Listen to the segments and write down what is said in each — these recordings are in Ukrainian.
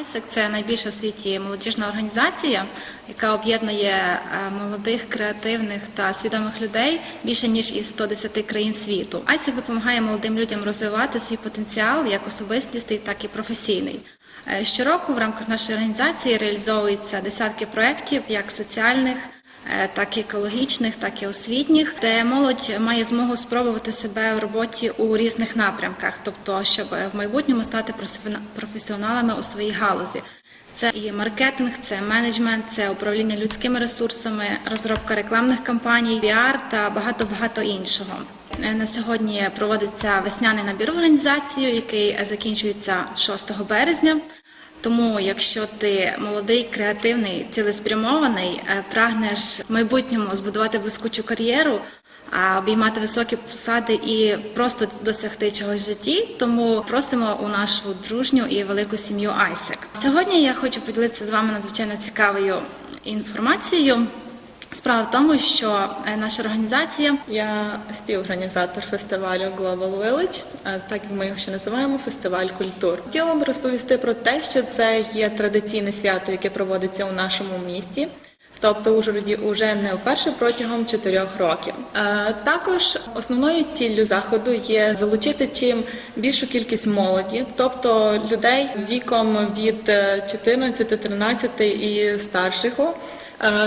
ISEC – це найбільша в світі молодіжна організація, яка об'єднує е, молодих, креативних та свідомих людей більше ніж із 110 країн світу. ISEC допомагає молодим людям розвивати свій потенціал як особистісний, так і професійний. Е, Щороку в рамках нашої організації реалізовуються десятки проєктів, як соціальних, так і екологічних, так і освітніх, де молодь має змогу спробувати себе в роботі у різних напрямках, тобто щоб в майбутньому стати професіоналами у своїй галузі. Це і маркетинг, це менеджмент, це управління людськими ресурсами, розробка рекламних кампаній, піар та багато багато іншого. Е, На сьогодні проводиться весняний набір в організацію, який е, закінчується 6 березня. Тому, якщо ти молодий, креативний, цілеспрямований, е, прагнеш в майбутньому збудувати блискучу кар'єру, а обіймати високі посади і просто досягти чогось в житті, тому просимо у нашу дружню і велику сім'ю Айсек. Сьогодні я хочу поділитися з вами надзвичайно цікавою інформацією. Справа в тому, що е, наша організація Я співорганізатор фестивалю Global Village, так як ми його ще називаємо фестиваль культур. Хотіла б розповісти про те, що це є традиційне свято, яке проводиться у нашому місті. Тобто Ужгороді уже не вперше протягом чотирьох років. Е, Також основною ціллю заходу є залучити чим більшу кількість молоді, тобто людей віком від е, 14-13 і старшого,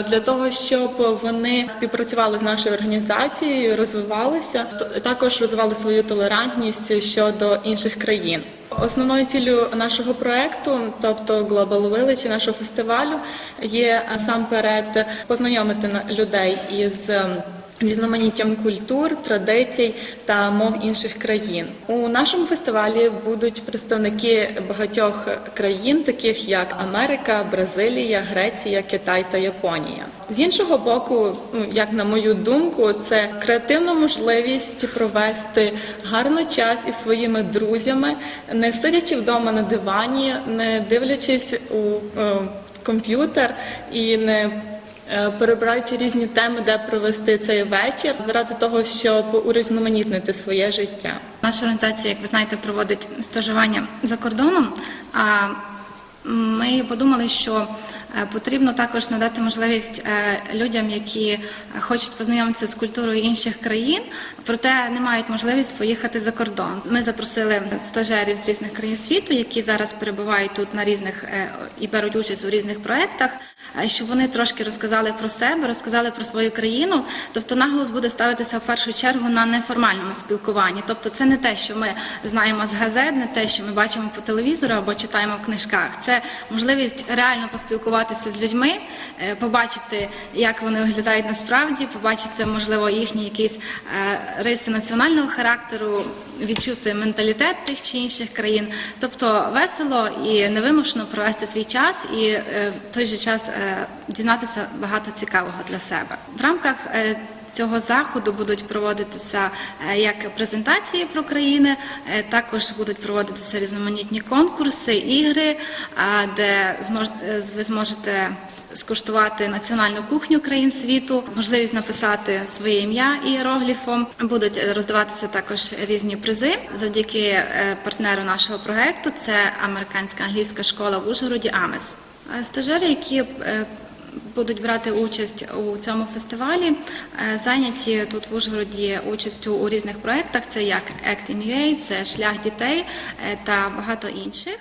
для того, щоб вони співпрацювали з нашою організацією, розвивалися, також розвивали свою толерантність щодо інших країн. Основною ціллю нашого проекту, тобто Global Village, нашого фестивалю, є насамперед познайомити на- людей із ем, різноманіттям культур, традицій та мов інших країн. У нашому фестивалі будуть представники багатьох країн, таких як Америка, Бразилія, Греція, Китай та Японія. З іншого боку, ну, як на мою думку, це креативна можливість провести гарно час із своїми друзями, не сидячи вдома на дивані, не дивлячись у е, комп'ютер і не перебираючи різні теми, де провести цей вечір, заради того, щоб урізноманітнити своє життя. Наша організація, як ви знаєте, проводить стажування за кордоном. А ми подумали, що е, потрібно також надати можливість е, людям, які хочуть познайомитися з культурою інших країн, проте не мають можливість поїхати за кордон. Ми запросили стажерів з різних країн світу, які зараз перебувають тут на різних е, і беруть участь у різних проєктах, е, щоб вони трошки розказали про себе, розказали про свою країну. Тобто наголос буде ставитися в першу чергу на неформальному спілкуванні. Тобто, це не те, що ми знаємо з газет, не те, що ми бачимо по телевізору або читаємо в книжках. Це можливість реально поспілкуватися з людьми, е, побачити, як вони виглядають насправді, побачити, можливо, їхні якісь е, риси національного характеру, відчути менталітет тих чи інших країн. Тобто весело і невимушено провести свій час і е, в той же час дізнатися багато цікавого для себе. В рамках Цього заходу будуть проводитися е, як презентації про країни, е, також будуть проводитися різноманітні конкурси, ігри, де е, ви зможете скуштувати національну кухню країн світу, можливість написати своє ім'я іерогліфом. Будуть роздаватися також різні призи завдяки партнеру нашого проекту. Це американська англійська школа в Ужгороді АМЕС. Стажери, які будуть брати участь у цьому фестивалі. Е, Зайняті тут в Ужгороді участю у різних проєктах. Це як Act in UA, це шлях дітей е, та багато інших.